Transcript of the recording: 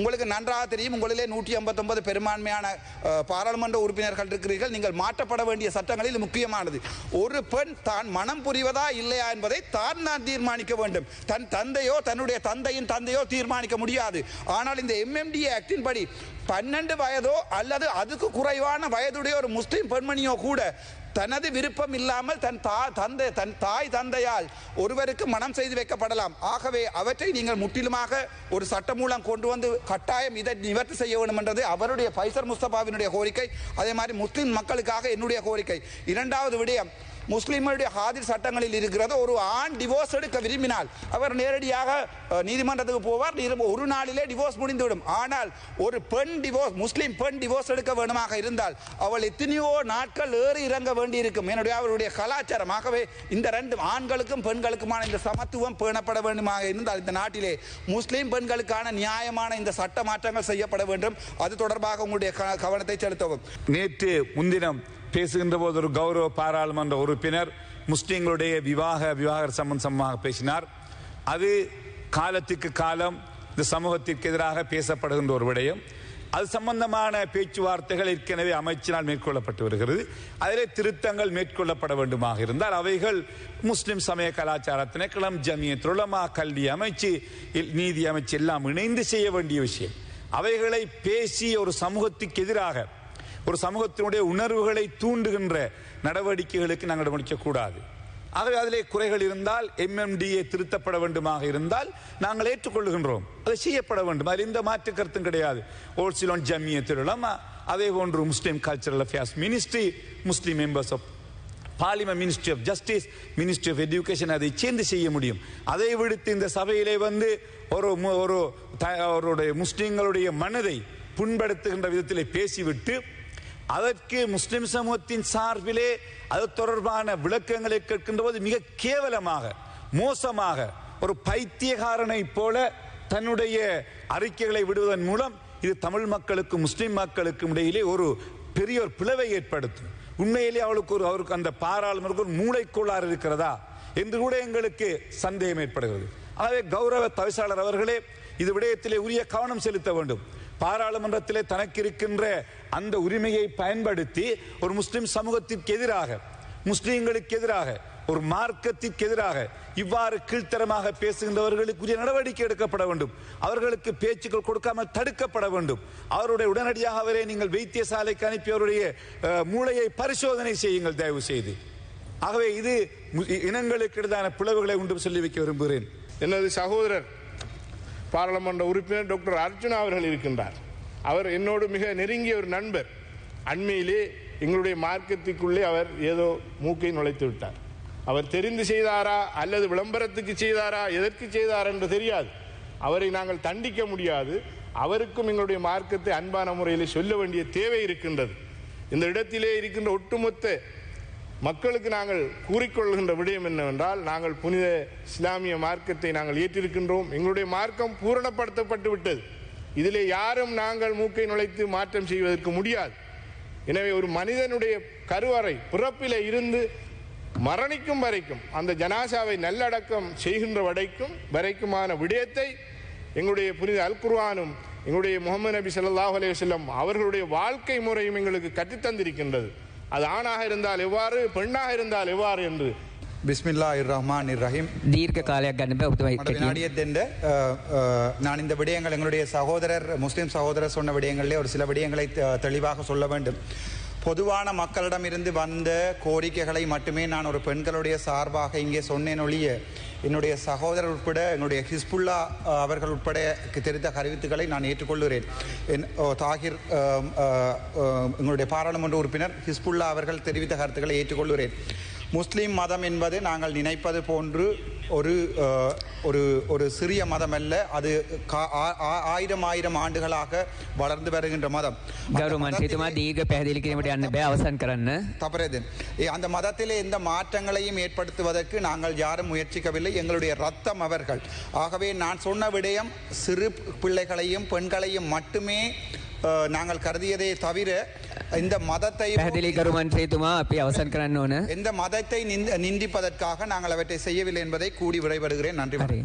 உங்களுக்கு நன்றாக தெரியும். உங்களிலே நூற்றி ஐம்பத்தொன்பது பெரும்பான்மையான பாராளுமன்ற உறுப்பினர்கள் இருக்கிறீர்கள். நீங்கள் மாற்றப்பட வேண்டிய சட்டங்களில் முக்கியமானது. ஒரு பெண் தான் மனம் புரிவதா இல்லையா என்பதை தான் தான் தீர்மானிக்க வேண்டும். தன் தந்தையோ தன்னுடைய தந்தையின் தந்தையோ தீர்மானிக்க முடியாது. ஆனால் இந்த எம்எம்டி ஆக்டின் படி பன்னெண்டு வயதோ அல்லது அதுக்கு குறைவான வயதுடைய ஒரு முஸ்லீம் பெண்மணியோ கூட தனது விருப்பம் இல்லாமல் தன் தா தந்தை தன் தாய் தந்தையால் ஒருவருக்கு மனம் செய்து வைக்கப்படலாம். ஆகவே அவற்றை நீங்கள் முற்றிலுமாக ஒரு சட்டம் மூலம் கொண்டு வந்து கட்டாயம் இதை நிவர்த்தி செய்ய வேண்டும் என்றது அவருடைய ஃபைசர் முஸ்தபாவினுடைய கோரிக்கை. அதே மாதிரி முஸ்லிம் மக்களுக்காக என்னுடைய கோரிக்கை. இரண்டாவது விடயம் முஸ்லிம்களுடைய ஹாதிர் சட்டங்களில் இருக்கிறது ஒரு ஆண் டிவோர்ஸ் எடுக்க விரும்பினால் அவர் நேரடியாக நீதிமன்றத்துக்கு போவார். ஒரு நாளிலே டிவோர்ஸ் முடிந்துவிடும். ஆனால் ஒரு பெண் டிவோர்ஸ் முஸ்லீம் பெண் டிவோர்ஸ் எடுக்க வேண்டுமாக இருந்தால் அவள் எத்தனையோ நாட்கள் ஏறி இறங்க வேண்டியிருக்கும். என்னுடைய அவருடைய கலாச்சாரமாகவே இந்த ரெண்டு ஆண்களுக்கும் பெண்களுக்குமான இந்த சமத்துவம் பேணப்பட வேண்டுமாக இருந்தால் இந்த நாட்டிலே முஸ்லீம் பெண்களுக்கான நியாயமான இந்த சட்ட மாற்றங்கள் செய்யப்பட வேண்டும். அது தொடர்பாக உங்களுடைய க- கவனத்தை செலுத்தவும். நேற்று முன்தினம் பேசுகின்ற போது ஒரு கௌரவ பாராளுமன்ற உறுப்பினர் முஸ்லீம்களுடைய விவாக விவாகர சம்பந்தமாக பேசினார். அது காலத்துக்கு காலம் இந்த சமூகத்திற்கு எதிராக பேசப்படுகின்ற ஒரு விடயம். அது சம்பந்தமான பேச்சுவார்த்தைகள் ஏற்கனவே அமைச்சினால் மேற்கொள்ளப்பட்டு வருகிறது. அதிலே திருத்தங்கள் மேற்கொள்ளப்பட வேண்டுமாக இருந்தால் அவைகள் முஸ்லிம் சமய கலாச்சார கிளம் ஜமியத் துளமா கல்வி அமைச்சு இல்- நீதி அமைச்சு எல்லாம் இணைந்து செய்ய வேண்டிய விஷயம். அவைகளை பேசி ஒரு சமூகத்துக்கு எதிராக ஒரு சமூகத்தினுடைய உணர்வுகளை தூண்டுகின்ற நடவடிக்கைகளுக்கு நாங்கள் முடிக்கக்கூடாது ஆகவே அதிலே குறைகள் இருந்தால் எம்எம்டிஏ திருத்தப்பட வேண்டுமாக இருந்தால் நாங்கள் ஏற்றுக்கொள்கின்றோம். அது செய்யப்பட வேண்டும். அதில் எந்த மாற்று கருத்தும் கிடையாது. ஓல்சிலோன் ஜம்மிய திருளமா அதே போன்று Muslim cultural affairs ministry Muslim members of parliament ministry of justice ministry of education அதை சேர்ந்து செய்ய முடியும். அதை விடுத்து இந்த சபையிலே வந்து ஒரு ஒரு த- அவருடைய முஸ்லீம்களுடைய மனதை புண்படுத்துகின்ற விதத்திலே பேசிவிட்டு அதற்கு முஸ்லிம் சமூகத்தின் சார்பிலே அது தொடர்பான விளக்கங்களை கேட்கின்ற போது மிக கேவலமாக மோசமாக ஒரு பைத்தியகாரனை போல தன்னுடைய அறிக்கைகளை விடுவதன் மூலம் இது தமிழ் மக்களுக்கும் முஸ்லிம் மக்களுக்கும் இடையிலே ஒரு பெரிய ஒரு பிளவை ஏற்படுத்தும். உண்மையிலே அவளுக்கு ஒரு அவருக்கு அந்த பாராளுமருக்கு ஒரு மூளைக்கோளாறு இருக்கிறதா என்று கூட எங்களுக்கு சந்தேகம் ஏற்படுகிறது. ஆகவே கௌரவ தவிசாளர் அவர்களே இது விடயத்திலே உரிய கவனம் செலுத்த வேண்டும். பாராளுமன்றத்திலே தனக்கு இருக்கின்ற அந்த உரிமையை பயன்படுத்தி ஒரு முஸ்லிம் சமூகத்திற்கு எதிராக முஸ்லிம்களுக்கு எதிராக ஒரு மார்க்கத்திற்கு எதிராக இவ்வாறு கீழ்த்தரமாக பேசுகின்றவர்களுக்குரிய நடவடிக்கை எடுக்கப்பட வேண்டும். அவர்களுக்கு பேச்சுக்கள் கொடுக்காமல் தடுக்கப்பட வேண்டும். அவருடைய உடனடியாக அவரை நீங்கள் வைத்தியசாலைக்கு அனுப்பி அவருடைய மூளையை பரிசோதனை செய்யுங்கள் தயவு செய்து ஆகவே இது இனங்களுக்கு இடையிலான பிளவுகளை உண்டு சொல்லி வைக்க விரும்புகிறேன். எனது சகோதரர்? பாராளுமன்ற உறுப்பினர் டாக்டர் அர்ஜுனா அவர்கள் இருக்கின்றார். அவர் என்னோடு மிக நெருங்கிய ஒரு நண்பர். அண்மையிலே எங்களுடைய மார்க்கத்துக்குள்ளே அவர் ஏதோ மூக்கை நுழைத்து விட்டார். அவர் தெரிந்து செய்தாரா அல்லது விளம்பரத்துக்கு செய்தாரா எதற்கு செய்தார் என்று தெரியாது. அவரை நாங்கள் தண்டிக்க முடியாது. அவருக்கும் எங்களுடைய மார்க்கத்தை அன்பான முறையில் சொல்ல வேண்டிய தேவை இருக்கின்றது. இந்த இடத்திலே இருக்கின்ற ஒட்டுமொத்த மக்களுக்கு நாங்கள் கூறிக்கொள்கின்ற விடயம் என்னவென்றால் நாங்கள் புனித இஸ்லாமிய மார்க்கத்தை நாங்கள் ஏற்றிருக்கின்றோம். எங்களுடைய மார்க்கம் பூரணப்படுத்தப்பட்டு விட்டது இதிலே யாரும் நாங்கள் மூக்கை நுழைத்து மாற்றம் செய்வதற்கு முடியாது. எனவே ஒரு மனிதனுடைய கருவறை பிறப்பிலே இருந்து மரணிக்கும் வரைக்கும் அந்த ஜனாசாவை நல்லடக்கம் செய்கின்ற வரைக்கும் வரைக்குமான விடயத்தை எங்களுடைய புனித அல்குர்பானும் எங்களுடைய முகமது நபி சல்லாஹ் அலைஹி அவர்களுடைய வாழ்க்கை முறையும் எங்களுக்கு கற்றுத்தந்திருக்கின்றது. அது ஆணாக இருந்தால் எவ்வாறு பெண்ணாக இருந்தால் எவ்வாறு என்று பிஸ்மில்லா இர் ரஹ்மான் இர் ரஹீம் දීර්ඝ කාලයක් ගන්න බෑ ඔබතුමා மற்ற வினாடியத்தென்று அஹ், அஹ், நான் இந்த விடயங்கள் எங்களுடைய சகோதரர் முஸ்லிம் சகோதரர் சொன்ன விடயங்களிலே ஒரு சில விடயங்களை தெ- தெளிவாக சொல்ல வேண்டும் பொதுவான மக்களிடமிருந்து வந்த கோரிக்கைகளை மட்டுமே நான் ஒரு பெண்களுடைய சார்பாக இங்கே சொன்னேன் ஒழிய என்னுடைய சகோதரர் உட்பட என்னுடைய ஹிஸ்புல்லா அவர்கள் உட்பட தெரிந்த கருவித்துக்களை நான் ஏற்றுக்கொள்கிறேன். என் ஓ, தாகிர் எங்களுடைய பாராளுமன்ற உறுப்பினர் ஹிஸ்புல்லா அவர்கள் தெரிவித்த கருத்துக்களை ஏற்றுக்கொள்கிறேன். முஸ்லிம் மதம் என்பது நாங்கள் நினைப்பது போன்று ஒரு அஹ், ஒரு ஒரு சிறிய மதம் அல்ல அது கா- ஆ- ஆ- ஆயிரம் ஆயிரம் ஆண்டுகளாக வளர்ந்து வருகின்ற மதம் அந்த ගෞරව මන්ත්‍රීතුමා மதத்திலே- දීර්ඝ පැහැදිලි කිරීමට යන්න බෑ අවසන් කරන්න தவறது ஏ, அந்த மதத்திலே எந்த மாற்றங்களையும் ஏற்படுத்துவதற்கு நாங்கள் யாரும் முயற்சிக்கவில்லை எங்களுடைய ரத்தம் அவர்கள் ஆகவே நான் சொன்ன விடயம் சிறு பிள்ளைகளையும் பெண்களையும் மட்டுமே அஹ், நாங்கள் கருதியதே தவிர இந்த மதத்தை පැහැදිලි කරු මන්ත්‍රීතුමා අපි අවසන් කරන්න ඕන எந்த மதத்தை நிந்த- நிந்திப்பதற்காக நாங்கள் அவற்றை செய்யவில்லை என்பதை கூடி விடைபடுகிறேன் நன்றி හරි வணக்கம்